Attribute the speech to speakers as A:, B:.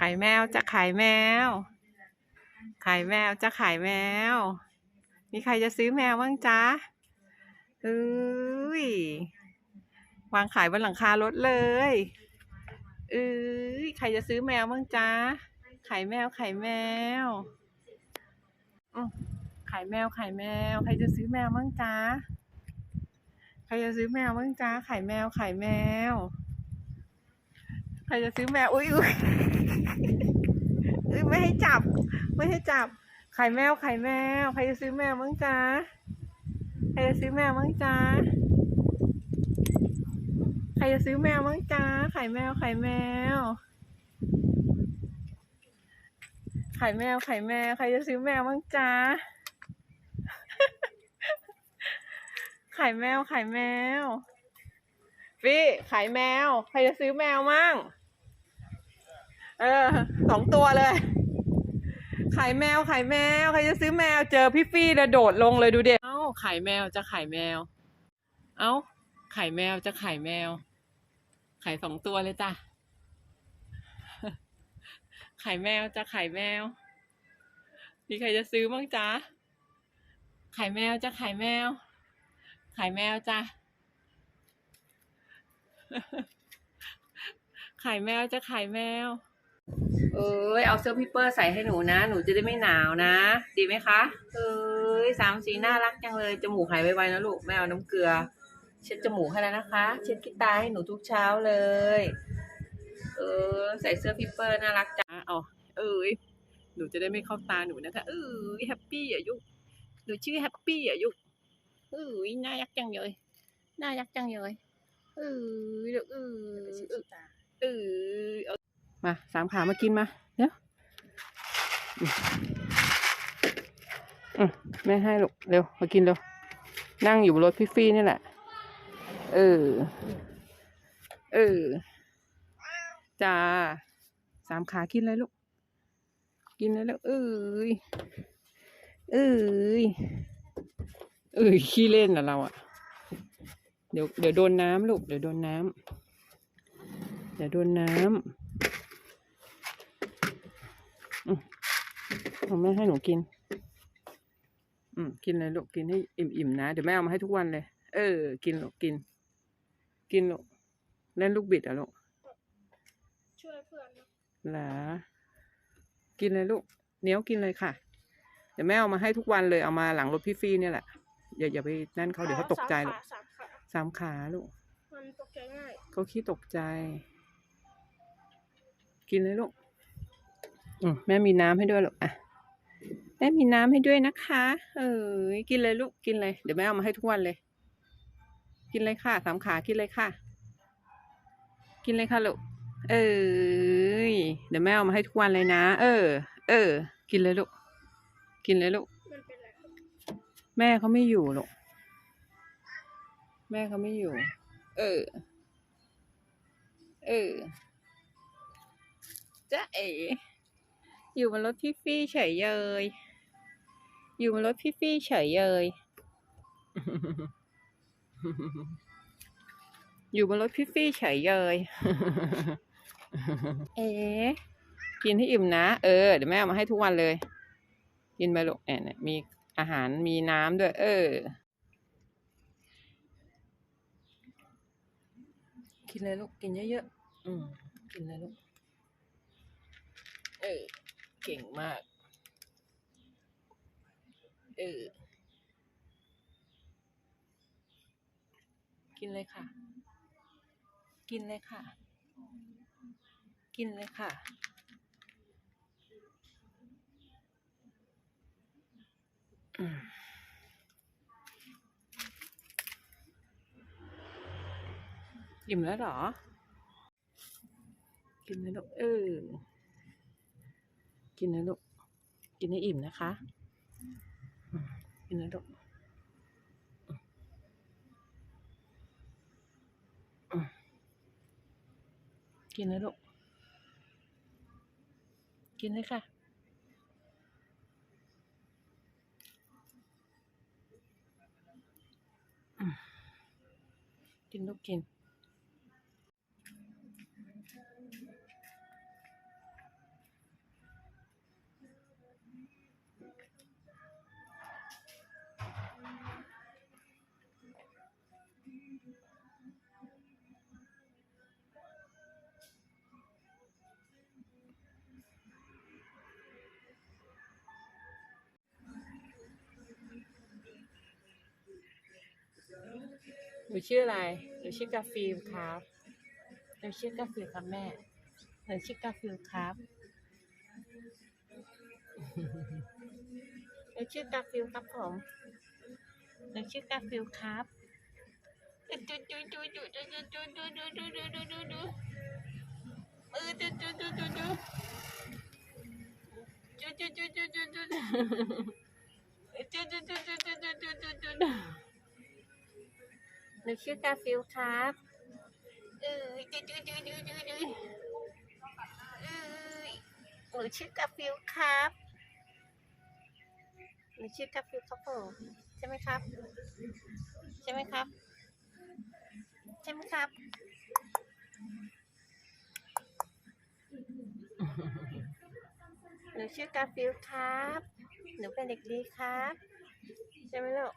A: ขายแมวจะขายแมว ขายแมวจะขายแมว มีใครจะซื้อแมวบ้างจ๊ะเอ้ยวางขายบนหลังคารถเลยเอ้ยใครจะซื้อแมวบ้างจ๊ะขายแมวขายแมวอืมขายแมวขายแมว ใครจะซื้อแมวบ้างจ๊ะใครจะซื้อแมวบ้างจ๊ะขายแมวขายแมว ใครจะซื้อแมวอุ้ยอุ้ย ไม่ให้จับ ไม่ให้จับ ไขายแมว ไขายแมว ใครจะซื้อแมวมั้งจ๊ะ ใครจะซื้อแมวมั้งจ๊ะ ใครจะซื้อแมวมั้งจ๊ะขายแมว ไขายแมว ไขายแมว ไขายแมว ใครจะซื้อแมวมั้งจ๊ะขายแมว ไขายแมวฟี่ขายแมว ใครจะซื้อแมวมั่ง เออสองตัวเลย ขายแมวขายแมว ใครจะซื้อแมวเจอพี่ฟี่แล้วโดดลงเลยดูเด็กเอ้าขายแมวจะขายแมว เอ้าขายแมวจะขายแมว ขายสองตัวเลยจ้ะขายแมวจะขายแมวมีใครจะซื้อบ้างจ๊ะขายแมวจะขายแมว ขายแมวจ้ะขายแมวจะขายแมว ยเอาเสื้อพี่เปอร์ใส่ให้หนูนะ หนูจะได้ไม่หนาวนะ ดีไหมคะเอ้ยสามสีน่ารักจังเลย จมูกหายไวๆนะลูกแม่เอาน้ำเกลือ เช็ดจมูกให้แล้วนะคะ เช็ดขี้ตาให้หนูทุกเช้าเลย เออ ใส่เสื้อพี่เปอร์น่ารักจังเอาเอ้ยหนูจะได้ไม่เข้าตาหนูนะคะเอ้ยแฮปปี้อะยุกหนูชื่อแฮปปี้อะยุกเอ้ยน่ารักจังเลยน่ารักจังเลยเอ้ยเอ้ยเอ้ยเอ้ยเอา มาสามขามากินมาเดี๋ยวอืมแม่ให้ลูกเร็วมากินเร็วนั่งอยู่บนรถพี่ฟี่นี่แหละ เออ เออจ้าสามขากินเลยลูก กินเลยแล้ว เอ้ย เอ้ย เอ้ยขี้เล่นนะเราอะเดี๋ยวเดี๋ยวโดนน้ำลูก เดี๋ยวโดนน้ำเดี๋ยวโดนน้ำ อืมเอาแม่ให้หนูกิน อืมกินเลยลูกกินให้อิ่มๆนะ เดี๋ยวแม่เอามาให้ทุกวันเลย เออ กินลูกกิน กินลูกเล่นลูกบิดอะลูก
B: ช่วยเพื่อนนะ
A: เหรอกินเลยลูกเนี้ยวกินเลยค่ะ เดี๋ยวแม่เอามาให้ทุกวันเลยเอามาหลังรถพี่ฟี่เนี่ยแหละอย่าอย่าไปนั่นเขาเดี๋ยวเขาตกใจลูก
B: สามขา
A: สามขาลูก
B: มันตกใจง่าย
A: เขาขี้ตกใจ กินเลยลูก อแม่มีน้ำให้ด้วยลูกอะแม่มีน้ำให้ด้วยนะคะ เออกินเลยลูกกินเลยเดี๋ยวแม่เอามาให้ทุกวันเลย กินเลยค่ะสามขากินเลยค่ะ กินเลยค่ะลูกเอ้ยเดี๋ยวแม่เอามาให้ทุกวันเลยนะ เออ เออ กินเลยลูกกินเลยลูกแม่เขาไม่อยู่หรอกแม่เขาไม่อยู่ เออ เออจะเอ๋ อยู่บนรถพี่ฟี่เฉยเยย อยู่บนรถพี่ฟี่เฉยเยย อยู่บนรถพี่ฟี่เฉยเยย เอ๋กินให้อิ่มนะ เออ เดี๋ยวแม่เอามาให้ทุกวันเลย กินไปลูกเนี่ยเนี่ยมีอาหารมีน้ำด้วย เออ กินเลยลูก กินเยอะๆ อืม กินเลยลูก เออ เก่งมาก เออ กินเลยค่ะ กินเลยค่ะ กินเลยค่ะ อืมอิ่มแล้วหรอ กินเลยลูกเออ กินเลยลูก กินให้อิ่มนะคะอืมกินเลยลูกอืมกินเลยลูก กินเลยค่ะ กินลูกกิน หนูชื่ออะไร หนูชื่อกาฟิลครับ หนูชื่อกาฟิลครับแม่ หนูชื่อกาฟิลครับ หนูชื่อกาฟิลครับผม หนูชื่อกาฟิลครับดูดูดูดูดูดูดูดูดูดูดูดูดูเออดูดูดูดูดูดูดูดูดูดูดูดูดูดูดูดูดูดูดูห นูชื่อกาฟิลครับเออดูดูดูดูดูดูเออหนูชื่อกาฟิลครับหนูชื่อกาฟิลครับผมใช่ไหมครับ ใช่ไหมครับ ใช่ไหมครับหนูชื่อกาฟิลครับ หนูเป็นเด็กดีครับ ใช่ไหมลูก